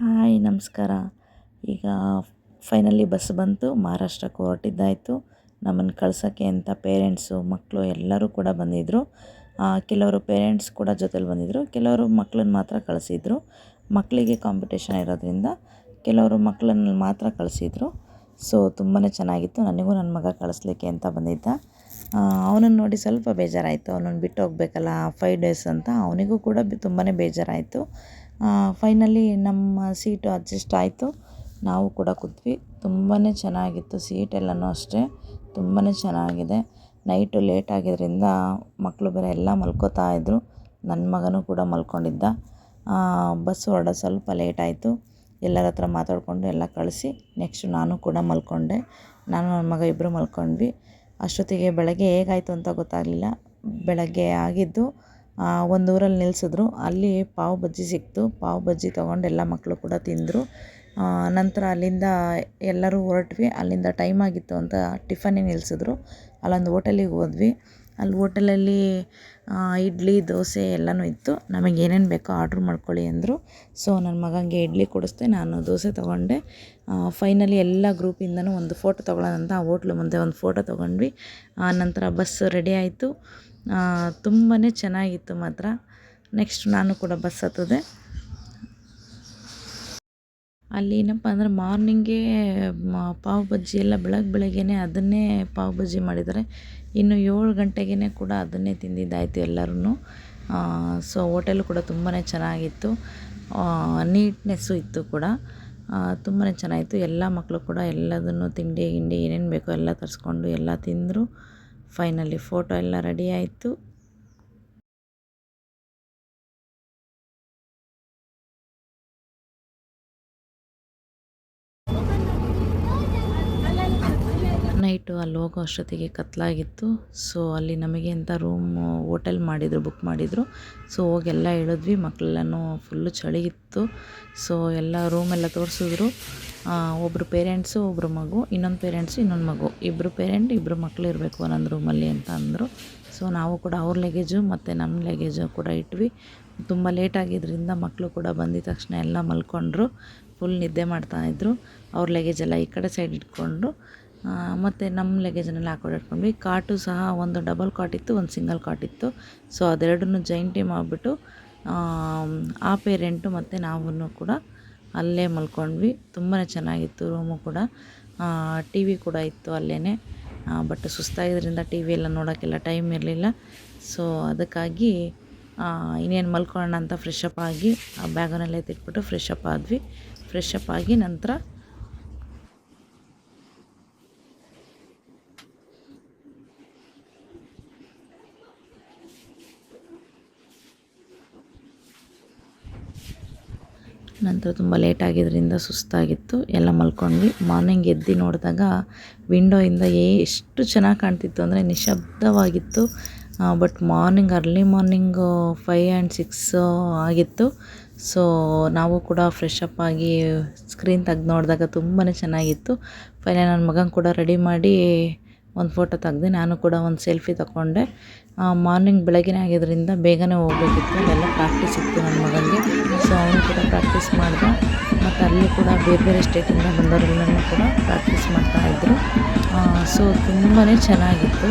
Hi, ನಮಸ್ಕಾರ. ಈಗ finally bus ಬಂತು ಮಹಾರಾಷ್ಟ್ರಕ್ಕೆ ಹೊರಟಿದ್ದಾಯಿತು ನಮ್ಮನ್ನು ಕಳ್ಸೋಕ್ಕೆ ಅಂತ ಪೇರೆಂಟ್ಸು ಮಕ್ಕಳು ಎಲ್ಲರೂ ಕೂಡ ಬಂದಿದ್ದರು ಕೆಲವರು ಪೇರೆಂಟ್ಸ್ ಕೂಡ ಜೊತೇಲಿ ಬಂದಿದ್ದರು ಕೆಲವರು ಮಕ್ಕಳನ್ನ ಮಾತ್ರ ಕಳಿಸಿದ್ರು. ಮಕ್ಕಳಿಗೆ ಕಾಂಪಿಟೇಷನ್ ಇರೋದ್ರಿಂದ ಕೆಲವರು ಮಕ್ಕಳನ್ನ ಮಾತ್ರ ಕಳಿಸಿದ್ರು. ಸೊ ತುಂಬಾ ಚೆನ್ನಾಗಿತ್ತು. ನನಗೂ ನನ್ನ ಮಗ ಕಳಿಸ್ಲಿಕ್ಕೆ ಅಂತ ಬಂದಿದ್ದ. ಅವನನ್ನು ನೋಡಿ ಸ್ವಲ್ಪ ಬೇಜಾರಾಯಿತು. ಅವನನ್ನು ಬಿಟ್ಟು ಹೋಗಬೇಕಲ್ಲ ಫೈವ್ ಡೇಸ್ ಅಂತ. ಅವನಿಗೂ ಕೂಡ ತುಂಬಾ ಬೇಜಾರಾಯಿತು. ಫೈನಲಿ ನಮ್ಮ ಸೀಟು ಅಡ್ಜಸ್ಟ್ ಆಯಿತು. ನಾವು ಕೂಡ ಕೂತ್ವಿ. ತುಂಬಾ ಚೆನ್ನಾಗಿತ್ತು ಸೀಟ್ ಸೀಟೆಲ್ಲನೂ ಅಷ್ಟೇ. ತುಂಬಾ ಚೆನ್ನಾಗಿದೆ. ನೈಟು ಲೇಟ್ ಆಗಿದ್ದರಿಂದ ಮಕ್ಕಳು ಬೇರೆ ಎಲ್ಲ ಮಲ್ಕೋತಾ ಇದ್ದರು ನನ್ನ ಮಗನೂ ಕೂಡ ಮಲ್ಕೊಂಡಿದ್ದ. ಬಸ್ ಹೊರಡ ಸ್ವಲ್ಪ ಲೇಟ್ ಆಯಿತು. ಎಲ್ಲರ ಹತ್ರ ಮಾತಾಡಿಕೊಂಡು ಎಲ್ಲ ಕಳಿಸಿ ನೆಕ್ಸ್ಟ್ ನಾನು ಕೂಡ ಮಲ್ಕೊಂಡೆ. ನಾನು ನನ್ನ ಮಗ ಇಬ್ಬರು ಮಲ್ಕೊಂಡ್ವಿ. ಅಷ್ಟೊತ್ತಿಗೆ ಬೆಳಗ್ಗೆ ಹೇಗಾಯಿತು ಅಂತ ಗೊತ್ತಾಗಲಿಲ್ಲ. ಬೆಳಗ್ಗೆ ಆಗಿದ್ದು ಒಂದು ಊರಲ್ಲಿ ನಿಲ್ಲಿಸಿದ್ರು ಅಲ್ಲಿ ಪಾವ್ ಬಜ್ಜಿ ಸಿಕ್ತು. ಪಾವ್ ಬಜ್ಜಿ ತೊಗೊಂಡು ಎಲ್ಲ ಮಕ್ಕಳು ಕೂಡ ತಿಂದರು. ನಂತರ ಅಲ್ಲಿಂದ ಎಲ್ಲರೂ ಹೊರಟ್ವಿ. ಅಲ್ಲಿಂದ ಟೈಮ್ ಆಗಿತ್ತು ಅಂತ ಟಿಫನಿಗೆ ನಿಲ್ಲಿಸಿದ್ರು ಅಲ್ಲೊಂದು ಓಟೆಲಿಗೆ ಹೋದ್ವಿ. ಅಲ್ಲಿ ಓಟೆಲಲ್ಲಿ ಇಡ್ಲಿ, ದೋಸೆ ಎಲ್ಲನೂ ಇತ್ತು. ನಮಗೆ ಏನೇನು ಬೇಕೋ ಆರ್ಡ್ರ್ ಮಾಡ್ಕೊಳ್ಳಿ ಅಂದರು. ಸೊ ನನ್ನ ಮಗನಿಗೆ ಇಡ್ಲಿ ಕೊಡಿಸ್ದೆ. ನಾನು ದೋಸೆ ತೊಗೊಂಡೆ. ಫೈನಲಿ ಎಲ್ಲ ಗ್ರೂಪಿಂದನೂ ಒಂದು ಫೋಟೋ ತೊಗೊಳ್ಳೋಣ ಆ ಹೋಟ್ಲು ಮುಂದೆ ಒಂದು ಫೋಟೋ ತೊಗೊಂಡ್ವಿ. ನಂತರ ಬಸ್ ರೆಡಿ ಆಯಿತು. ತುಂಬಾ ಚೆನ್ನಾಗಿತ್ತು ಮಾತ್ರ. ನೆಕ್ಸ್ಟ್ ನಾನು ಕೂಡ ಬಸ್ ಹತ್ತದೆ. ಅಲ್ಲಿ ಏನಪ್ಪ ಅಂದರೆ ಮಾರ್ನಿಂಗೇ ಪಾವ್ ಬಜ್ಜಿ ಎಲ್ಲ ಬೆಳಗ್ಗೆ ಬೆಳಗ್ಗೆನೇ ಅದನ್ನೇ ಪಾವ್ ಬಜ್ಜಿ ಮಾಡಿದ್ದಾರೆ. ಇನ್ನು ಏಳು ಗಂಟೆಗೇ ಕೂಡ ಅದನ್ನೇ ತಿಂದಿದ್ದಾಯಿತು ಎಲ್ಲರೂ ಸೊ ಹೋಟೆಲು ಕೂಡ ತುಂಬಾ ಚೆನ್ನಾಗಿತ್ತು. ನೀಟ್ನೆಸ್ಸು ಇತ್ತು ಕೂಡ. ತುಂಬಾ ಚೆನ್ನಾಗಿತ್ತು. ಎಲ್ಲ ಮಕ್ಕಳು ಕೂಡ ಎಲ್ಲದನ್ನು ತಿಂಡಿ, ಗಿಂಡಿ ಏನೇನು ಬೇಕೋ ಎಲ್ಲ ತರಿಸ್ಕೊಂಡು ಎಲ್ಲ ತಿಂದರು. ಫೈನಲಿ ಫೋಟೋ ಎಲ್ಲ ರೆಡಿ ಆಯಿತು. ನೈಟು ಅಲ್ಲಿ ಹೋಗೋ ಅಷ್ಟೊತ್ತಿಗೆ ಕತ್ತಲಾಗಿತ್ತು ಸೊ ಅಲ್ಲಿ ನಮಗೆ ಅಂತ ರೂಮು ಓಟೆಲ್ ಮಾಡಿದರು ಬುಕ್ ಮಾಡಿದರು. ಸೊ ಹೋಗಿ ಎಲ್ಲ ಇಳಿದ್ವಿ ಮಕ್ಕಳೆಲ್ಲನೂ ಫುಲ್ಲು ಚಳಿ ಇತ್ತು ಸೊ ಎಲ್ಲ ರೂಮೆಲ್ಲ ತೋರಿಸಿದ್ರು ಒಬ್ಬರು ಪೇರೆಂಟ್ಸು ಒಬ್ಬರು ಮಗು, ಇನ್ನೊಂದು ಪೇರೆಂಟ್ಸು ಇನ್ನೊಂದು ಮಗು. ಇಬ್ಬರು ಪೇರೆಂಟ್ ಇಬ್ಬರು ಮಕ್ಕಳು ಇರಬೇಕು ಒಂದೊಂದು ರೂಮಲ್ಲಿ ಅಂತ ಅಂದರು. ಸೊ ನಾವು ಕೂಡ ಅವ್ರ ಲಗೇಜು ಮತ್ತು ನಮ್ಮ ಲಗೇಜು ಕೂಡ ಇಟ್ವಿ. ತುಂಬ ಲೇಟ್ ಆಗಿದ್ದರಿಂದ ಮಕ್ಕಳು ಕೂಡ ಬಂದಿದ ತಕ್ಷಣ ಎಲ್ಲ ಮಲ್ಕೊಂಡ್ರು. ಫುಲ್ ನಿದ್ದೆ ಮಾಡ್ತಾಯಿದ್ರು ಅವ್ರ ಲಗೇಜೆಲ್ಲ ಈ ಕಡೆ ಸೈಡ್ ಇಟ್ಕೊಂಡ್ರು ಮತ್ತು ನಮ್ಮ ಲಗೇಜನ್ನೆಲ್ಲ ಹಾಕೊಂಡು ಇಟ್ಕೊಂಡ್ವಿ. ಕಾಟು ಸಹ ಒಂದು ಡಬಲ್ ಕಾಟ್ ಇತ್ತು, ಒಂದು ಸಿಂಗಲ್ ಕಾಟ್ ಇತ್ತು. ಸೊ ಅದೆರಡನ್ನೂ ಜೈಂಟಿ ಮಾಡಿಬಿಟ್ಟು ಆ ಪೇರೆಂಟು ಮತ್ತು ನಾವೂ ಕೂಡ ಅಲ್ಲೇ ಮಲ್ಕೊಂಡ್ವಿ. ತುಂಬಾ ಚೆನ್ನಾಗಿತ್ತು ರೂಮು ಕೂಡ. ಟಿ ವಿ ಕೂಡ ಇತ್ತು ಅಲ್ಲೇ ಬಟ್ ಸುಸ್ತಾಗಿದ್ದರಿಂದ ಟಿ ವಿ ಎಲ್ಲ ನೋಡೋಕ್ಕೆಲ್ಲ ಟೈಮ್ ಇರಲಿಲ್ಲ. ಸೊ ಅದಕ್ಕಾಗಿ ಇನ್ನೇನು ಮಲ್ಕೊಳ್ಳೋಣ ಅಂತ ಫ್ರೆಶ್ ಅಪ್ ಆಗಿ, ಆ ಬ್ಯಾಗನ್ನೆಲ್ಲ ಎತ್ತಿಟ್ಬಿಟ್ಟು ಫ್ರೆಶ್ ಅಪ್ ಆದ್ವಿ. ಫ್ರೆಶ್ ಅಪ್ ಆಗಿ ನಂತರ ನಂತರ ತುಂಬ ಲೇಟ್ ಆಗಿದ್ದರಿಂದ ಸುಸ್ತಾಗಿತ್ತು. ಎಲ್ಲ ಮಲ್ಕೊಂಡ್ವಿ. ಮಾರ್ನಿಂಗ್ ಎದ್ದು ನೋಡಿದಾಗ ವಿಂಡೋಯಿಂದ ಎಷ್ಟು ಚೆನ್ನಾಗಿ ಕಾಣ್ತಿತ್ತು ಅಂದರೆ ನಿಶಬ್ದವಾಗಿತ್ತು but morning early morning five and six ಆಗಿತ್ತು. ಸೊ ನಾವು ಕೂಡ ಫ್ರೆಶ್ ಅಪ್ ಆಗಿ ಸ್ಕ್ರೀನ್ ತೆಗ್ದು ನೋಡಿದಾಗ ತುಂಬಾ ಚೆನ್ನಾಗಿತ್ತು. ಫೈನಲ್ ನನ್ನ ಮಗನ ಕೂಡ ರೆಡಿ ಮಾಡಿ ಒಂದು ಫೋಟೋ ತೆಗೆದೆ ನಾನು ಕೂಡ ಒಂದು ಸೆಲ್ಫಿ ತಗೊಂಡೆ. ಮಾರ್ನಿಂಗ್ ಬೆಳಗ್ಗೆನೇ ಆಗಿದ್ದರಿಂದ ಬೇಗನೆ ಹೋಗಬೇಕಿತ್ತು. ಎಲ್ಲ ಪ್ರಾಕ್ಟೀಸ್ ಇತ್ತು ನನ್ನ ಮಗನಿಗೆ. ಸೊ ಅವನು ಕೂಡ ಪ್ರಾಕ್ಟೀಸ್ ಮಾಡಿದೆ. ಮತ್ತು ಅಲ್ಲಿ ಕೂಡ ಬೇರೆ ಬೇರೆ ಸ್ಟೇಟಿಂದ ಬಂದವರೆಲ್ಲನೂ ಕೂಡ ಪ್ರಾಕ್ಟೀಸ್ ಮಾಡ್ತಾಯಿದ್ರು ಸೊ ತುಂಬಾ ಚೆನ್ನಾಗಿತ್ತು.